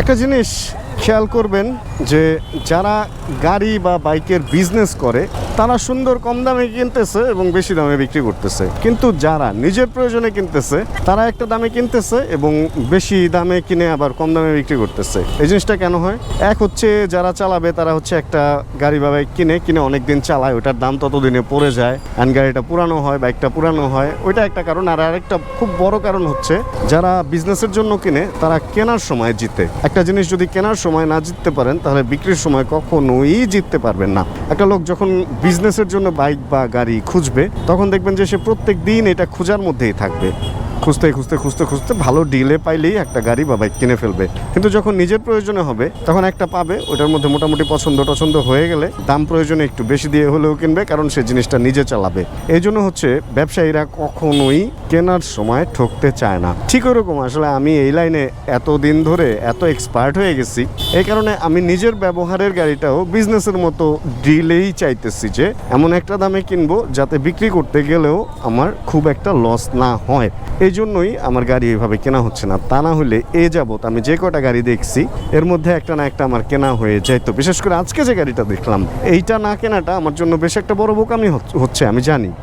একটা জিনিস খেয়াল করবেন যে যারা গাড়ি বা বাইকের বিজনেস করে, তারা সুন্দর কম দামে কিনতেছে এবং বেশি দামে বিক্রি করতেছে। কিন্তু যারা নিজের প্রয়োজনে কিনতেছে, তারা একটা দামে কিনতেছে এবং বেশি দামে কিনে আবার কম দামে বিক্রি করতেছে। এই জিনিসটা কেন হয়? এক হচ্ছে যারা চালাবে, তারা হচ্ছে একটা গাড়ি বা বাইক কিনে কিনে অনেক দিন চালায়, ওটার দাম ততদিনে পড়ে যায় অ্যান্ড গাড়িটা পুরানো হয়, বাইকটা পুরানো হয়। ওইটা একটা কারণ। আর আরেকটা খুব বড় কারণ হচ্ছে, যারা বিজনেসের জন্য কিনে, তারা কেনার সময় জিতে। একটা জিনিস যদি কেনার সময় না জিততে পারেন তাহলে বিক্রির সময় কখনোই জিততে পারবেন না। একটা লোক যখন বিজনেসের জন্য বাইক বা গাড়ি খুঁজবে, তখন দেখবেন যে সে প্রত্যেক দিন এটা খোঁজার মধ্যেই থাকবে। খুঁজতে খুঁজতে খুঁজতে খুঁজতে ভালো ডিলে পাইলেই একটা গাড়ি বা বাইক কিনে ফেলবে। কিন্তু যখন নিজের প্রয়োজনে হবে, তখন একটা পাবে, ওটার মধ্যে মোটামুটি পছন্দ টছন্দ হয়ে গেলে দাম প্রয়োজনে একটু বেশি দিয়ে হলেও কিনবে, কারণ সে জিনিসটা নিজে চালাবে। এই জন্য হচ্ছে ব্যবসায়ীরা কখনোই কেনার সময় ঠকতে চায় না। ঠিক ওরকম, আসলে আমি এই লাইনে এত দিন ধরে এত এক্সপার্ট হয়ে গেছি, এই কারণে আমি নিজের ব্যবহারের গাড়িটাও বিজনেসের মতো ডিলেই চাইতেছি যে, এমন একটা দামে কিনবো যাতে বিক্রি করতে গেলেও আমার খুব একটা লস না হয়। এই জন্যই আমার গাড়ি এইভাবে কেনা হচ্ছে না। তা না হলে এ যাবত আমি যে কটা গাড়ি দেখছি, এর মধ্যে একটা না একটা আমার কেনা হয়ে যাইতো বিশেষ করে আজকে যে গাড়িটা দেখলাম, এইটা না কেনাটা আমার জন্য বেশ একটা বড় বোকামি হচ্ছে, আমি জানি।